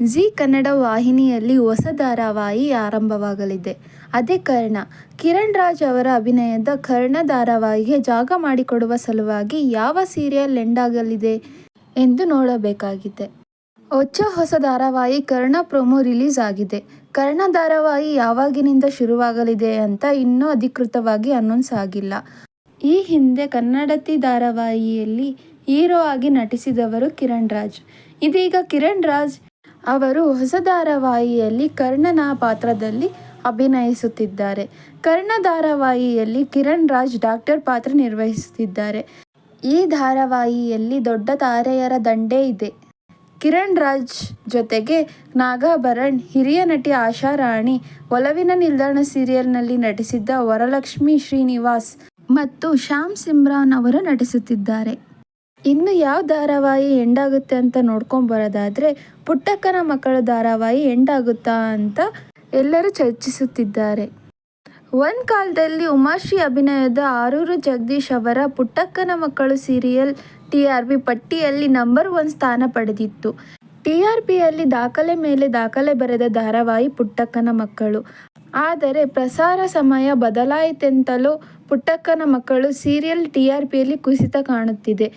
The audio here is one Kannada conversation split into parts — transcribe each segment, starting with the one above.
ಜಿ ಕನ್ನಡ ವಾಹಿನಿಯಲ್ಲಿ ಹೊಸ ಧಾರಾವಾಹಿ ಆರಂಭವಾಗಲಿದೆ. ಅದೇ ಕರ್ಣ ಕಿರಣ್ ರಾಜ್ ಅವರ ಅಭಿನಯದ ಕರ್ಣ ಧಾರಾವಾಹಿಗೆ ಜಾಗ ಮಾಡಿಕೊಡುವ ಸಲುವಾಗಿ ಯಾವ ಸೀರಿಯಲ್ ಎಂಡಾಗಲಿದೆ ಎಂದು ನೋಡಬೇಕಾಗಿದೆ. ಹೊಚ್ಚ ಹೊಸ ಧಾರಾವಾಹಿ ಕರ್ಣ ಪ್ರೊಮೋ ರಿಲೀಸ್ ಆಗಿದೆ. ಕರ್ಣ ಧಾರಾವಾಹಿ ಯಾವಾಗಿನಿಂದ ಶುರುವಾಗಲಿದೆ ಅಂತ ಇನ್ನೂ ಅಧಿಕೃತವಾಗಿ ಅನೌನ್ಸ್ ಆಗಿಲ್ಲ. ಈ ಹಿಂದೆ ಕನ್ನಡತಿ ಧಾರಾವಾಹಿಯಲ್ಲಿ ಹೀರೋ ಆಗಿ ನಟಿಸಿದವರು ಕಿರಣ್ ರಾಜ್. ಇದೀಗ ಕಿರಣ್ ರಾಜ್ ಅವರು ಹೊಸ ಧಾರಾವಾಹಿಯಲ್ಲಿ ಕರ್ಣನ ಪಾತ್ರದಲ್ಲಿ ಅಭಿನಯಿಸುತ್ತಿದ್ದಾರೆ. ಕರ್ಣ ಧಾರಾವಾಹಿಯಲ್ಲಿ ಕಿರಣ್ ರಾಜ್ ಡಾಕ್ಟರ್ ಪಾತ್ರ ನಿರ್ವಹಿಸುತ್ತಿದ್ದಾರೆ. ಈ ಧಾರಾವಾಹಿಯಲ್ಲಿ ದೊಡ್ಡ ತಾರೆಯರ ದಂಡೇ ಇದೆ. ಕಿರಣ್ ರಾಜ್ ಜೊತೆಗೆ ನಾಗಾಭರಣ್, ಹಿರಿಯ ನಟಿ ಆಶಾ ರಾಣಿ, ಒಲವಿನ ನಿಲ್ದಾಣ ಸೀರಿಯಲ್ನಲ್ಲಿ ನಟಿಸಿದ್ದ ವರಲಕ್ಷ್ಮಿ ಶ್ರೀನಿವಾಸ್ ಮತ್ತು ಶ್ಯಾಮ್ ಸಿಮ್ರಾನ್ ಅವರು ನಟಿಸುತ್ತಿದ್ದಾರೆ. ಇನ್ನು ಯಾವ ಧಾರಾವಾಹಿ ಎಂಡಾಗುತ್ತೆ ಅಂತ ನೋಡ್ಕೊಂಬರೋದಾದರೆ ಪುಟ್ಟಕ್ಕನ ಮಕ್ಕಳ ಧಾರಾವಾಹಿ ಎಂಡಾಗುತ್ತಾ ಅಂತ ಎಲ್ಲರೂ ಚರ್ಚಿಸುತ್ತಿದ್ದಾರೆ. ಒಂದು ಕಾಲದಲ್ಲಿ ಉಮಾಶ್ರೀ ಅಭಿನಯದ ಆರೂರು ಜಗದೀಶ್ ಅವರ ಪುಟ್ಟಕ್ಕನ ಮಕ್ಕಳು ಸೀರಿಯಲ್ ಟಿ ಆರ್ ಪಿ ಪಟ್ಟಿಯಲ್ಲಿ ನಂಬರ್ ಒನ್ ಸ್ಥಾನ ಪಡೆದಿತ್ತು. ಟಿ ಆರ್ ಪಿಯಲ್ಲಿ ದಾಖಲೆ ಮೇಲೆ ದಾಖಲೆ ಬರೆದ ಧಾರಾವಾಹಿ ಪುಟ್ಟಕ್ಕನ ಮಕ್ಕಳು. ಆದರೆ ಪ್ರಸಾರ ಸಮಯ ಬದಲಾಯಿತೆಂತಲೂ ಪುಟ್ಟಕ್ಕನ ಮಕ್ಕಳು ಸೀರಿಯಲ್ ಟಿ ಆರ್ ಪಿಯಲ್ಲಿ ಕುಸಿತ ಕಾಣುತ್ತಿದೆ.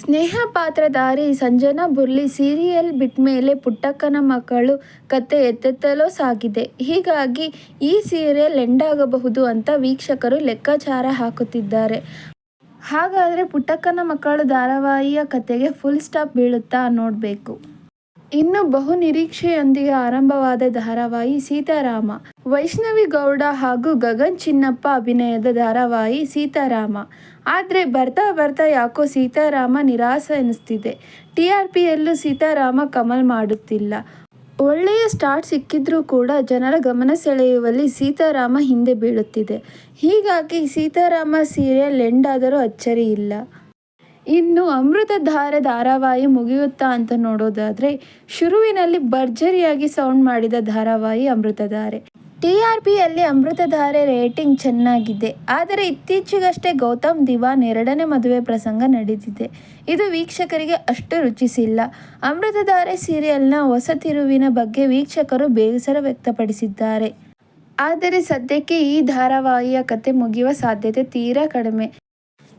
ಸ್ನೇಹ ಪಾತ್ರಧಾರಿ ಸಂಜನಾ ಬುರ್ಲಿ ಸೀರಿಯಲ್ ಬಿಟ್ಮೇಲೆ ಪುಟ್ಟಕ್ಕನ ಮಕ್ಕಳು ಕತೆ ಎತ್ತೆತ್ತಲೋ ಸಾಗಿದೆ. ಹೀಗಾಗಿ ಈ ಸೀರಿಯಲ್ ಎಂಡಾಗಬಹುದು ಅಂತ ವೀಕ್ಷಕರು ಲೆಕ್ಕಾಚಾರ ಹಾಕುತ್ತಿದ್ದಾರೆ. ಹಾಗಾದರೆ ಪುಟ್ಟಕ್ಕನ ಮಕ್ಕಳು ಧಾರಾವಾಹಿಯ ಕತೆಗೆ ಫುಲ್ ಸ್ಟಾಪ್ ಬೀಳುತ್ತಾ ನೋಡಬೇಕು. ಇನ್ನು ಬಹು ನಿರೀಕ್ಷೆಯೊಂದಿಗೆ ಆರಂಭವಾದ ಧಾರಾವಾಹಿ ಸೀತಾರಾಮ. ವೈಷ್ಣವಿ ಗೌಡ ಹಾಗೂ ಗಗನ್ ಚಿನ್ನಪ್ಪ ಅಭಿನಯದ ಧಾರಾವಾಹಿ ಸೀತಾರಾಮ. ಆದರೆ ಬರ್ತಾ ಬರ್ತಾ ಯಾಕೋ ಸೀತಾರಾಮ ನಿರಾಸೆ ಅನ್ನಿಸ್ತಿದೆ ಟಿ ಆರ್ ಪಿಯಲ್ಲೂ ಸೀತಾರಾಮ ಕಮಲ್ ಮಾಡುತ್ತಿಲ್ಲ. ಒಳ್ಳೆಯ ಸ್ಟಾರ್ಟ್ ಸಿಕ್ಕಿದ್ರೂ ಕೂಡ ಜನರ ಗಮನ ಸೆಳೆಯುವಲ್ಲಿ ಸೀತಾರಾಮ ಹಿಂದೆ ಬೀಳುತ್ತಿದೆ. ಹೀಗಾಗಿ ಸೀತಾರಾಮ ಸೀರಿಯಲ್ ಎಂಡಾದರೂ ಅಚ್ಚರಿ ಇಲ್ಲ. ಇನ್ನು ಅಮೃತಧಾರೆ ಧಾರಾವಾಹಿ ಮುಗಿಯುತ್ತಾ ಅಂತ ನೋಡೋದಾದರೆ ಶುರುವಿನಲ್ಲಿ ಭರ್ಜರಿಯಾಗಿ ಸೌಂಡ್ ಮಾಡಿದ ಧಾರಾವಾಹಿ ಅಮೃತಧಾರೆ ಟಿ ಆರ್ ಪಿಯಲ್ಲಿ ಅಮೃತಧಾರೆ ರೇಟಿಂಗ್ ಚೆನ್ನಾಗಿದೆ. ಆದರೆ ಇತ್ತೀಚೆಗಷ್ಟೇ ಗೌತಮ್ ದಿವಾನ್ ಎರಡನೇ ಮದುವೆ ಪ್ರಸಂಗ ನಡೆದಿದೆ ಇದು ವೀಕ್ಷಕರಿಗೆ ಅಷ್ಟು ರುಚಿಸಿಲ್ಲ. ಅಮೃತಧಾರೆ ಸೀರಿಯಲ್ನ ಹೊಸ ತಿರುವಿನ ಬಗ್ಗೆ ವೀಕ್ಷಕರು ಬೇಸರ ವ್ಯಕ್ತಪಡಿಸಿದ್ದಾರೆ. ಆದರೆ ಸದ್ಯಕ್ಕೆ ಈ ಧಾರಾವಾಹಿಯ ಕತೆ ಮುಗಿಯುವ ಸಾಧ್ಯತೆ ತೀರಾ ಕಡಿಮೆ.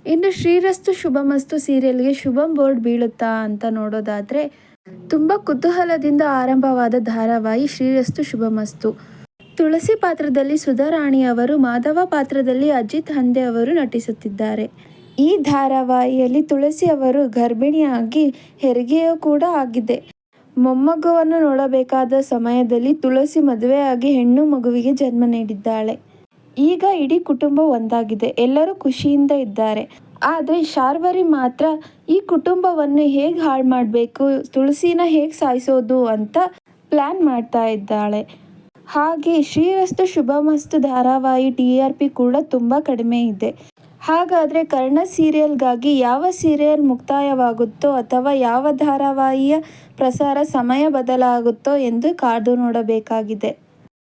ಇನ್ನು ಶ್ರೀರಸ್ತು ಶುಭಮಸ್ತು ಸೀರಿಯಲ್ಗೆ ಶುಭಂ ಬೋರ್ಡ್ ಬೀಳುತ್ತಾ ಅಂತ ನೋಡೋದಾದರೆ ತುಂಬ ಕುತೂಹಲದಿಂದ ಆರಂಭವಾದ ಧಾರಾವಾಹಿ ಶ್ರೀರಸ್ತು ಶುಭಮಸ್ತು. ತುಳಸಿ ಪಾತ್ರದಲ್ಲಿ ಸುಧಾರಾಣಿ ಅವರು, ಮಾಧವ ಪಾತ್ರದಲ್ಲಿ ಅಜಿತ್ ಹಂದೆ ಅವರು ನಟಿಸುತ್ತಿದ್ದಾರೆ. ಈ ಧಾರಾವಾಹಿಯಲ್ಲಿ ತುಳಸಿ ಅವರು ಗರ್ಭಿಣಿಯಾಗಿ ಹೆರಿಗೆಯೂ ಕೂಡ ಆಗಿದೆ. ಮೊಮ್ಮಗುವನ್ನು ನೋಡಬೇಕಾದ ಸಮಯದಲ್ಲಿ ತುಳಸಿ ಮದುವೆಯಾಗಿ ಹೆಣ್ಣು ಮಗುವಿಗೆ ಜನ್ಮ ನೀಡಿದ್ದಾಳೆ. ಈಗ ಇಡೀ ಕುಟುಂಬ ಒಂದಾಗಿದೆ. ಎಲ್ಲರೂ ಖುಷಿಯಿಂದ ಇದ್ದಾರೆ. ಆದರೆ ಶಾರ್ವರಿ ಮಾತ್ರ ಈ ಕುಟುಂಬವನ್ನು ಹೇಗೆ ಹಾಳು ಮಾಡಬೇಕು, ತುಳಸಿನ ಹೇಗೆ ಸಾಯಿಸೋದು ಅಂತ ಪ್ಲ್ಯಾನ್ ಮಾಡ್ತಾ ಇದ್ದಾಳೆ. ಹಾಗೆ ಶ್ರೀರಸ್ತು ಶುಭಮಸ್ತು ಧಾರಾವಾಹಿ ಟಿ ಆರ್ ಪಿ ಕೂಡ ತುಂಬ ಕಡಿಮೆ ಇದೆ. ಹಾಗಾದರೆ ಕರ್ಣ ಸೀರಿಯಲ್ಗಾಗಿ ಯಾವ ಸೀರಿಯಲ್ ಮುಕ್ತಾಯವಾಗುತ್ತೋ ಅಥವಾ ಯಾವ ಧಾರಾವಾಹಿಯ ಪ್ರಸಾರ ಸಮಯ ಬದಲಾಗುತ್ತೋ ಎಂದು ಕಾದು ನೋಡಬೇಕಾಗಿದೆ.